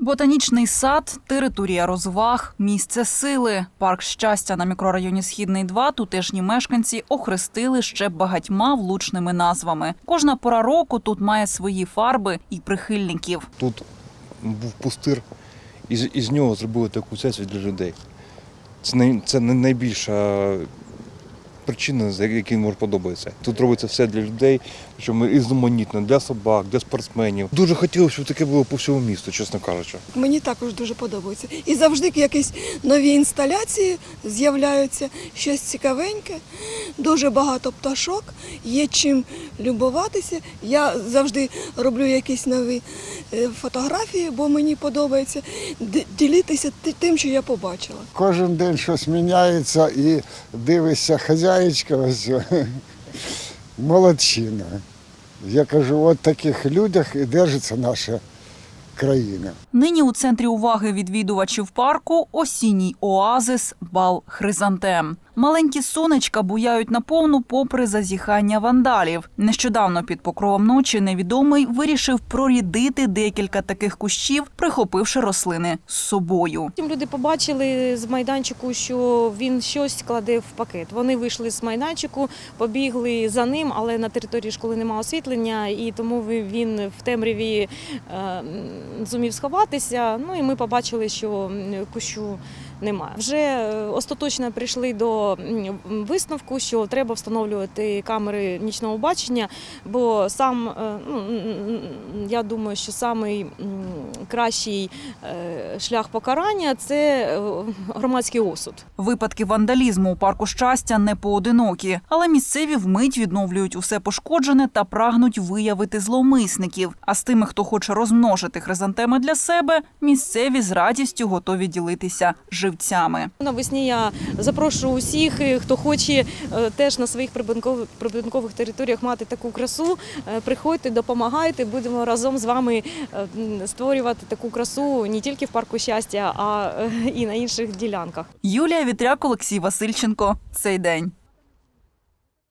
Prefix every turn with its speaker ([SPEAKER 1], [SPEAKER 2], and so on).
[SPEAKER 1] Ботанічний сад, територія розваг, місце сили. Парк щастя на мікрорайоні Східний 2 тутешні мешканці охрестили ще багатьма влучними назвами. Кожна пора року тут має свої фарби і прихильників.
[SPEAKER 2] Тут був пустир, і з, нього зробили таку сесію для людей. Це, найбільша причина, за якій може подобається. Тут робиться все для людей, причому різноманітно, для собак, для спортсменів. Дуже хотілося, щоб таке було по всьому місту, чесно кажучи.
[SPEAKER 3] Мені також дуже подобається. І завжди якісь нові інсталяції з'являються, щось цікавеньке, дуже багато пташок, є чим любуватися. Я завжди роблю якісь нові е, фотографії, бо мені подобається ділитися тим, що я побачила.
[SPEAKER 4] Кожен день щось міняється і дивишся, хазяєчка ось молодчина. Я кажу, от таких людях і держиться наша країна.
[SPEAKER 1] Нині у центрі уваги відвідувачів парку осінній оазис бал хризантем. Маленькі сонечка буяють наповну попри зазіхання вандалів. Нещодавно під покровом ночі невідомий вирішив прорідити декілька таких кущів, прихопивши рослини з собою.
[SPEAKER 5] Потім люди побачили з майданчику, що він щось кладе в пакет. Вони вийшли з майданчику, побігли за ним, але на території школи немає освітлення, і тому він в темряві е, зумів сховатися. Ну і ми побачили, що кущу немає. Вже е, остаточно прийшли до висновку, що треба встановлювати камери нічного бачення, бо сам е, ну, я думаю, що самий кращий е, шлях покарання це громадський осуд.
[SPEAKER 1] Випадки вандалізму у парку щастя не поодинокі, але місцеві вмить відновлюють усе пошкоджене та прагнуть виявити зловмисників. А з тими, хто хоче розмножити хризантеми для себе, місцеві з радістю готові ділитися живцями.
[SPEAKER 5] Навесні я запрошую усіх, е, хто хоче е, теж на своїх прибудинкових, прибудинкових територіях мати таку красу. е, Приходьте, допомагайте. Будемо разом з вами створювати таку красу не тільки в парку щастя, а і на інших ділянках.
[SPEAKER 1] Юлія Вітряк, Олексій Васильченко. Цей день.